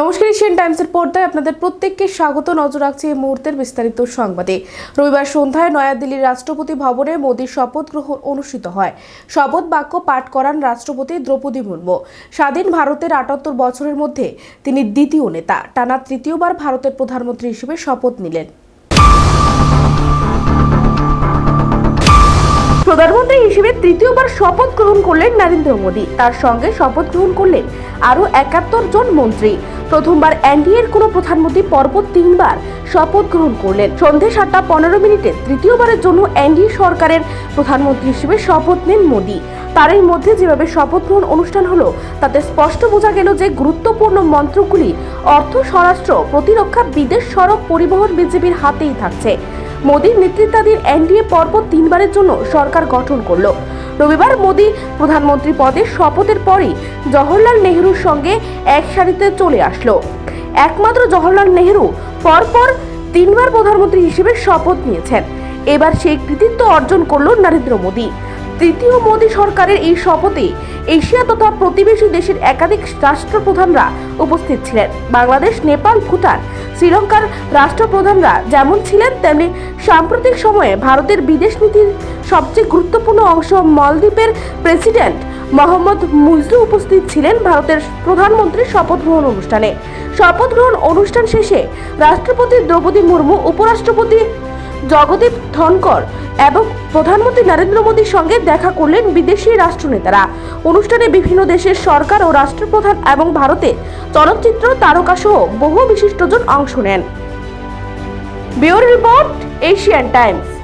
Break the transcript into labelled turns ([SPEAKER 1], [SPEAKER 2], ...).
[SPEAKER 1] নমস্কার, এশিয়ান টাইমসের পর্দায় আপনাদের প্রত্যেককে স্বাগত। নজর রাখছে এই মুহূর্তের বিস্তারিত সংবাদে। রবিবার সন্ধ্যায় নয়াদিল্লির রাষ্ট্রপতি ভবনে মোদীর শপথ গ্রহণ অনুষ্ঠিত হয়। শপথ বাক্য পাঠ করান রাষ্ট্রপতি দ্রৌপদী মুর্মু। স্বাধীন ভারতের আটাত্তর বছরের মধ্যে তিনি দ্বিতীয় নেতা। টানা তৃতীয়বার ভারতের প্রধানমন্ত্রী হিসেবে শপথ নিলেন। প্রধানমন্ত্রী হিসেবে তৃতীয়বার শপথ গ্রহণ করলেন নরেন্দ্র মোদী। তার সঙ্গে শপথ গ্রহণ করলেন আরও একাত্তর জন মন্ত্রী। প্রথমবার এনডিএর কোনো প্রধানমন্ত্রী পরপর তিনবার শপথ গ্রহণ করলেন। সন্ধে সাতটা পনেরো মিনিটে তৃতীয়বারের জন্য এনডিএ সরকারের প্রধানমন্ত্রী হিসেবে শপথ নেন মোদী। তারই মধ্যে যেভাবে শপথ গ্রহণ অনুষ্ঠান হলো, তাতে স্পষ্ট বোঝা গেল যে গুরুত্বপূর্ণ মন্ত্রগুলি অর্থ, স্বরাষ্ট্র, প্রতিরক্ষা, বিদেশ, সড়ক পরিবহন বিজেপির হাতেই থাকছে। মোদীর নেতৃত্বাধীন এনডিএ পরপর তিনবারের জন্য সরকার গঠন করল। রবিবার মোদী প্রধানমন্ত্রী পদে শপথের পরই জওহরলাল নেহরুর সঙ্গে এক সারিতে চলে আসলো। একমাত্র জওহরলাল নেহরু পরপর তিনবার প্রধানমন্ত্রী হিসেবে শপথ নিয়েছেন। এবার সেই কৃতিত্ব অর্জন করল নরেন্দ্র মোদী। তৃতীয় মোদী সরকারের এই শপথে এশিয়া তথা প্রতিবেশী দেশের একাধিক রাষ্ট্রপ্রধানরা উপস্থিত ছিলেন। বাংলাদেশ, নেপাল, ভুটান শ্রীলঙ্কার রাষ্ট্রপ্রধানরা যেমন ছিলেন, তেমনি সাম্প্রতিক সময়ে ভারতের বিদেশ নীতির সবচেয়ে গুরুত্বপূর্ণ অংশ মলদ্বীপের প্রেসিডেন্ট মোহাম্মদ মুজু উপস্থিত ছিলেন ভারতের প্রধানমন্ত্রীর শপথ গ্রহণ অনুষ্ঠানে। শপথ গ্রহণ অনুষ্ঠান শেষে রাষ্ট্রপতি দ্রৌপদী মুর্মু, উপরাষ্ট্রপতি জগদীপ ধনকর এবং প্রধানমন্ত্রী নরেন্দ্র মোদীর সঙ্গে দেখা করলেন বিদেশি রাষ্ট্রনেতারা। অনুষ্ঠানে বিভিন্ন দেশের সরকার ও রাষ্ট্রপ্রধান এবং ভারতে চলচ্চিত্র তারকা সহ বহু বিশিষ্টজন অংশ নেন। Bureau report, Asian Times.